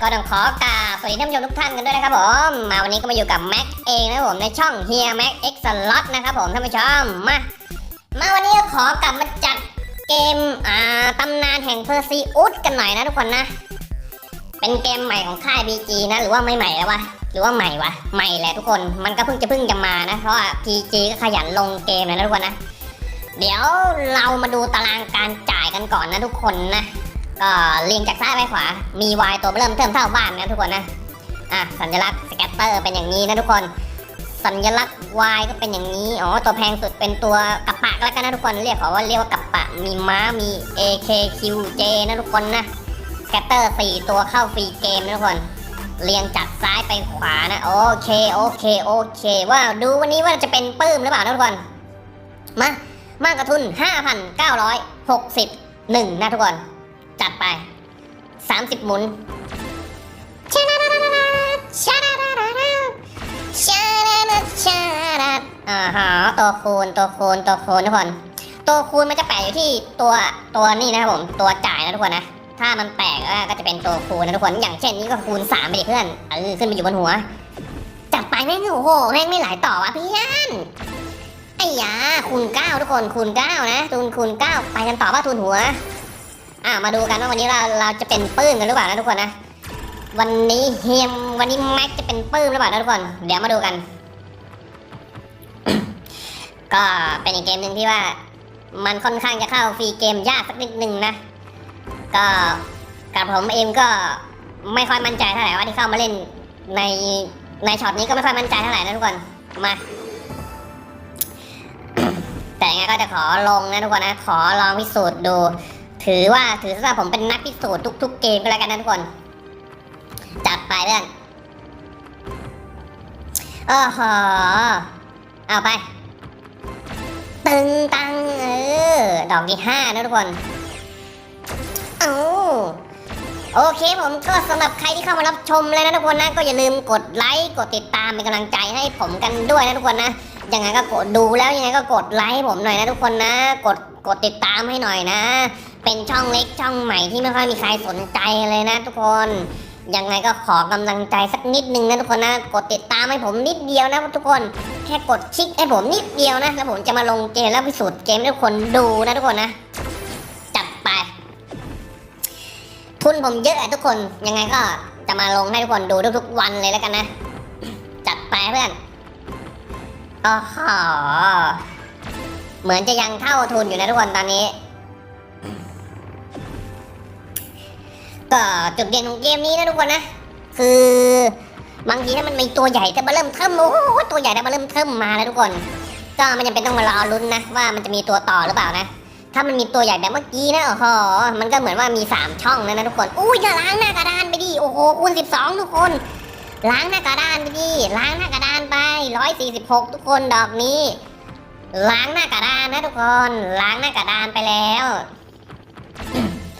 ก็ต้องขอกราบสวัสดีท่านผู้ชมทุกท่านกันด้วยนะครับผม มาวันนี้ก็มาอยู่กับแม็กเองนะครับผมในช่องเฮียแม็กเอ็กซ์ล็อตนะครับผมท่านผู้ชมมา มาวันนี้ก็ขอกลับมาจัดเกมอ่าตำนานแห่งเพอร์ซีอุสกันหน่อยนะทุกคนนะ เป็นเกมใหม่ของค่าย BG นะหรือว่าไม่ใหม่แล้ววะหรือว่าใหม่วะใหม่แหละทุกคนมันก็เพิ่งจะเพิ่งจะมานะเพราะว่า PG ก็ขยันลงเกมเลยนะทุกคนนะ เดี๋ยวเรามาดูตารางการจ่ายกันก่อนนะทุกคนนะ ก็เรียงจากซ้ายไปขวา มี Y ตัวเริ่มเทิมเท่าบ้านนะทุกคนนะ อะสัญลักษณ์สแกตเตอร์เป็นอย่างนี้นะทุกคน สัญลักษณ์ Y ก็เป็นอย่างนี้ อ๋อ ตัวแพงสุดเป็นตัวกัปปะแล้วกันนะทุกคน เรียกเขาว่าเรียกว่ากัปปะ มีม้า มี AKQJ นะทุกคนนะสแกตเตอร์4ตัวเข้าฟรีเกมนะทุกคน เรียงจากซ้ายไปขวานะ โอเค โอเค โอเค ว่าดูวันนี้ว่าจะเป็นปื้มหรือเปล่านะทุกคน มามากกระทุน 5,961นะทุกคน จัดไป 30 หมุนชาดาดาดาดาชาดาดาดาดาชาดาดาชาดาอ่าฮะตัวคูณตัวคูณตัวคูณทุกคน ตัวคูณมันจะแปะอยู่ที่ตัวตัวนี่นะครับผมตัวจ่ายนะทุกคนนะถ้ามันแตกก็จะเป็นตัวคูณนะทุกคน อย่างเช่นนี้ก็คูณ3ไปดิเพื่อนเออขึ้นไปอยู่บนหัว จัดไปแม่งโอ้โหแม่งไม่หลายต่อวะเพื่อนไอ้ยาคูณ9ทุกคนคูณ9นะทุนคูณ9ไปกันต่อว่าทุนหัว อะมาดูกันว่าวันนี้เราเราจะเป็นปื้มกันหรือเปล่านะทุกคนนะ วันนี้เฮียมวันนี้แม็กจะเป็นปื้มหรือเปล่านะทุกคน เดี๋ยวมาดูกัน ก็เป็นอีกเกมหนึ่งที่ว่า มันค่อนข้างจะเข้าฟรีเกมยากสักนิดหนึ่งนะ ก็กับผมเองก็ไม่ค่อยมั่นใจเท่าไหร่ว่าที่เข้ามาเล่นในในช็อตนี้ก็ไม่ค่อยมั่นใจเท่าไหร่นะทุกคน มา แต่ยังไงก็จะขอลงนะทุกคนนะ ขอลองพิสูจน์ดู ถือว่าถือว่าผมเป็นนักพิสูจน์ทุก ๆ เกมก็แล้วกันนะทุกคน จัดไปเพื่อนโอ้โหเอาไป ตึงตังเออ ดอกที่ห้านะทุกคนเอาโอเคผมก็สำหรับใครที่เข้ามารับชมเลยนะทุกคนนะ ก็อย่าลืมกดไลค์กดติดตามเป็นกำลังใจให้ผมกันด้วยนะทุกคนนะยังไงก็กดดูแล้วยังไงก็กดไลค์ผมหน่อยนะทุกคนนะ กด กดติดตามให้หน่อยนะ เป็นช่องเล็กช่องใหม่ที่ไม่ค่อยมีใครสนใจเลยนะทุกคน ยังไงก็ขอกำลังใจสักนิดนึงนะทุกคนนะ กดติดตามให้ผมนิดเดียวนะทุกคน แค่กดชิคให้ผมนิดเดียวนะ แล้วผมจะมาลงเกมแล้วพิสูจน์เกมให้ทุกคนดูนะทุกคนนะ จัดไป ทุนผมเยอะอะทุกคน ยังไงก็จะมาลงให้ทุกคนดูทุกๆวันเลยแล้วกันนะ จัดไปเพื่อนอ้โห เหมือนจะยังเท่าทุนอยู่นะทุกคนตอนนี้ ก็จุดเด่นของเกมนี้นะทุกคนนะ คือบางทีถ้ามันมีตัวใหญ่แต่มาเริ่มเทิมโอ้โหตัวใหญ่แต่มาเริ่มเทิมมาแล้วทุกคน ก็ไม่จำเป็นต้องมารอลุ้นนะว่ามันจะมีตัวต่อหรือเปล่านะ ถ้ามันมีตัวใหญ่แบบเมื่อกี้นะโอ้โหมันก็เหมือนว่ามีสามช่องแล้วนะทุกคนอุ้ยอย่าล้างหน้ากระดานไปดิโอ้โหคูณสิบสองทุกคน ล้างหน้ากระดานไปดิล้างหน้ากระดานไปร้อยสี่สิบหกทุกคนดอกนี้ ล้างหน้ากระดานนะทุกคน ล้างหน้ากระดานไปแล้ว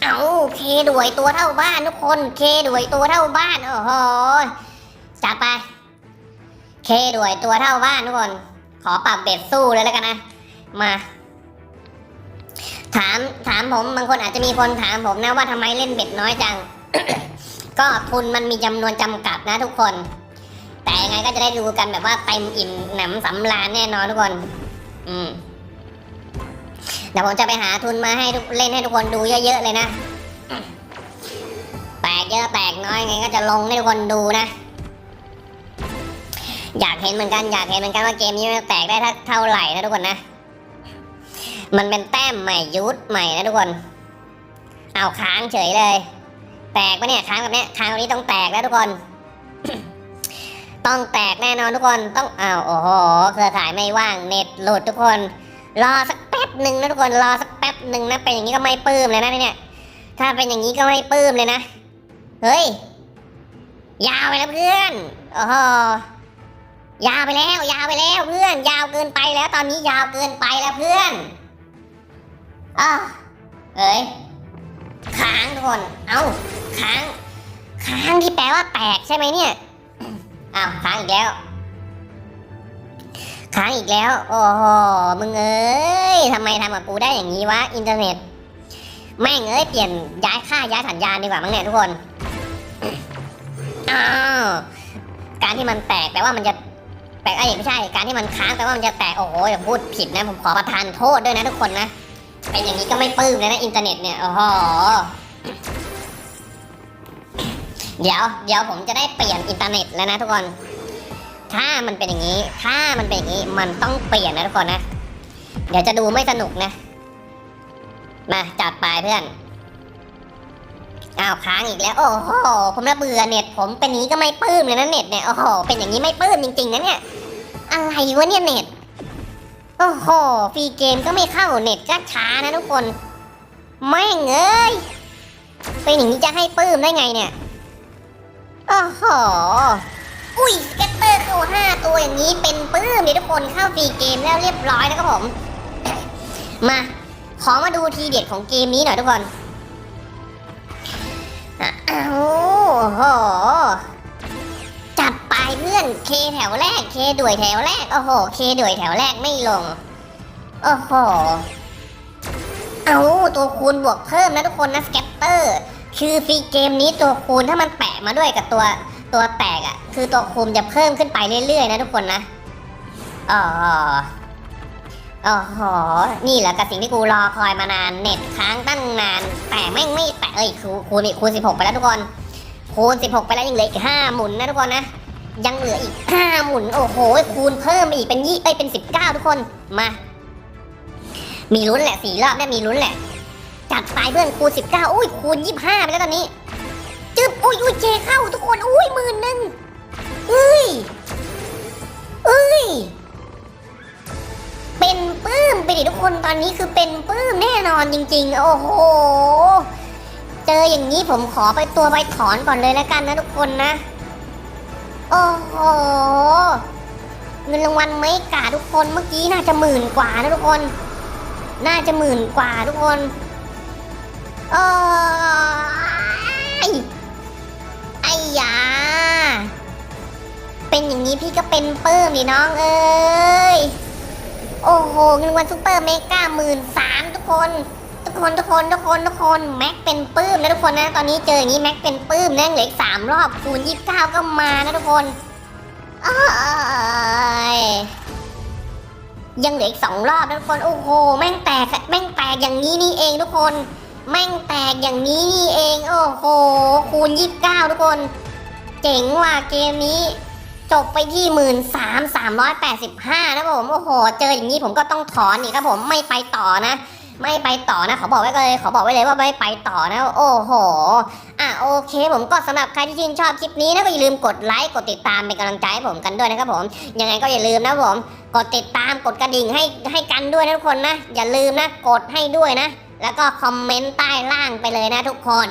เอาเคด้วยตัวเท่าบ้านทุกคน เคด้วยตัวเท่าบ้าน โอ้โห จัดไป เคด้วยตัวเท่าบ้านทุกคน ขอปรับเบ็ดสู้เลยแล้วกันนะ มา ถาม ถามผม บางคนอาจจะมีคนถามผมนะว่าทำไมเล่นเบ็ดน้อยจัง ก็ทุนมันมีจำนวนจำกัดนะทุกคน แต่ยังไงก็จะได้ดูกันแบบว่าเต็มอิ่มหนำสำราญแน่นอนทุกคน อืมเดี๋ยวผมจะไปหาทุนมาให้ทุกเล่นให้ทุกคนดูเยอะๆเลยนะ แตกเยอะแตกน้อยไงก็จะลงให้ทุกคนดูนะ อยากเห็นเหมือนกันอยากเห็นเหมือนกันว่าเกมนี้มันแตกได้เท่าไหร่นะทุกคนนะ มันเป็นแต้มใหม่ยุทธใหม่นะทุกคน เอาค้างเฉยเลย แตกปะเนี่ยค้างแบบเนี้ยค้างตรงนี้ต้องแตกแล้วทุกคน ต้องแตกแน่นอนทุกคนต้องอ้าวโอ้โหเครือข่ายไม่ว่างเน็ตหลุดทุกคน รอสักแป๊บหนึ่งนะทุกคนรอสักแป๊บหนึ่งนะเป็นอย่างนี้ก็ไม่ปลื้มเลยนะเนี่ยถ้าเป็นอย่างนี้ก็ไม่ปลื้มเลยนะ เฮ้ย ยาวไปแล้วเพื่อนโอ้โหยาวไปแล้ว ยาวไปแล้วเพื่อน ยาวเกินไปแล้วตอนนี้ยาวเกินไปแล้วเพื่อนอ้าเอ้ยค้างทุกคน เอ้าค้างค้างที่แปลว่าแตกใช่ไหมเนี่ย อ้าวค้างอีกแล้วค้างอีกแล้ว โอ้โหมึงเอ้ยทำไมทำกับกูได้อย่างนี้วะอินเทอร์เน็ตแม่งเอ้ยเปลี่ยนย้ายค่าย้ายสัญญาณดีกว่ามั้งเนี่ยทุกคนอ้าวการที่มันแตกแปลว่ามันจะแตกไอ้ยไม่ใช่ การที่มันค้างแปลว่ามันจะแตกโอ้โหอย่าพูดผิดนะผมขอประทานโทษด้วยนะทุกคนนะเป็นอย่างนี้ก็ไม่ปลื้มเลยนะอินเทอร์เน็ตเนี่ยโอ้โห เดี๋ยวเดี๋ยวผมจะได้เปลี่ยนอินเทอร์เน็ตแล้วนะทุกคน ถ้ามันเป็นอย่างนี้ ถ้ามันเป็นอย่างนี้มันต้องเปลี่ยนนะทุกคนนะ เดี๋ยวจะดูไม่สนุกนะ มาจัดไปเพื่อนอ้าวค้างอีกแล้ว โอ้โหผมระเบื่อเน็ต ผมเป็นนี้ก็ไม่ปลื้มเลยนะเน็ตเนี่ยโอ้โหเป็นอย่างนี้ไม่ปลื้มจริงๆนะเนี่ยอะไรวะเนี่ยเน็ตโอ้โหฟรีเกมก็ไม่เข้าเน็ตก็ช้านะทุกคนไม่เอ้ยเป็นอย่างนี้จะให้ปลื้มได้ไงเนี่ย โอ้โห อุ้ยสเก็ตเตอร์เข้าห้าตัวอย่างนี้เป็นปื้มเลยทุกคนเข้าฟรีเกมแล้วเรียบร้อยนะครับผม มา ขอมาดูทีเด็ดของเกมนี้หน่อยทุกคนอ้าวโหจัดไปเพื่อนเคแถวแรกเคด่วยแถวแรก โอ้โห เคด่วยแถวแรกไม่ลง โอ้โห เอาตัวคูณบวกเพิ่มนะทุกคนนะสเก็ตเตอร์ คือฟรีเกมนี้ตัวคูณถ้ามันแปะมาด้วยกับตัวตัวแตกอะ่ะ คือตัวคูณจะเพิ่มขึ้นไปเรื่อยๆนะทุกคนนะอ๋ออ๋อนี่แหละกับสิ่งที่กูรอคอยมานาน เน็ตค้างตั้งนาน แต่แม่งไม่แตะเอ้ยคูคูณอีกคูณ16ไปแล้วทุกคน คูณ16ไปแล้วยังเหลืออีกห้าหมุนนะทุกคนนะ ยังเหลืออีกห้าหมุน โอ้โห คูณเพิ่มอีกเป็นยี่เอ้ยเป็น19ทุกคน มา มีลุ้นแหละสี่รอบเนี่ยมีลุ้นแหละ จัดไปเพื่อนคูณ19อุ้ยคูณ25ไปแล้วตอนนี้จึ๊บอุ้ยอุ้ยเจเข้าทุกคนอุ้ยหมื่นหนึ่งเอ้ยเอ้ยเป็นปื้มไปดิทุกคนตอนนี้คือเป็นปื้มแน่นอนจริง ๆ โอ้โหเจออย่างนี้ผมขอไปตัวไปถอนก่อนเลยแล้วกันนะทุกคนนะโอ้โหเงินรางวัลไม่กาทุกคนเมื่อกี้น่าจะหมื่นกว่านะทุกคน น่าจะหมื่นกว่าทุกคน เอยไอ้ยา เป็นอย่างนี้พี่ก็เป็นเปิ้มดิน้องเอ้ย โอ้โหเงินรางวันซูเปอร์เมกาหมื่นสามทุกคน ทุกคนทุกคนทุกคนทุกคนแม็กเป็นปื้มนะทุกคนนะ ตอนนี้เจออย่างนี้แม็กเป็นปื้มนะเหลืออีกสามรอบคูณยี่สิบเก้าก็มานะทุกคนอ้ยยังเหลืออีกสองรอบนะทุกคน โอ้โห แม่งแตก แม่งแตกอย่างนี้นี่เองทุกคน แม่งแตกอย่างนี้นี่เอง โอ้โห คูณยี่สิบเก้าทุกคน เจ๋งว่ะเกมนี้ จบไปที่หมื่นสามสามร้อยแปดสิบห้านะผม โอ้โห เจออย่างนี้ผมก็ต้องถอนอีกครับผมไม่ไปต่อนะไม่ไปต่อนะขอบอกไว้เลยขอบอกไว้เลยว่าไม่ไปต่อนะ โอ้โหอะโอเค ผมก็สำหรับใครที่ชื่นชอบคลิปนี้นะก็อย่าลืมกดไลค์กดติดตามเป็นกำลังใจให้ผมกันด้วยนะครับผมยังไงก็อย่าลืมนะผม กดติดตามกดกระดิ่งให้ให้กันด้วยนะทุกคนนะ อย่าลืมนะ กดให้ด้วยนะ แล้วก็คอมเมนต์ใต้ล่างไปเลยนะทุกคน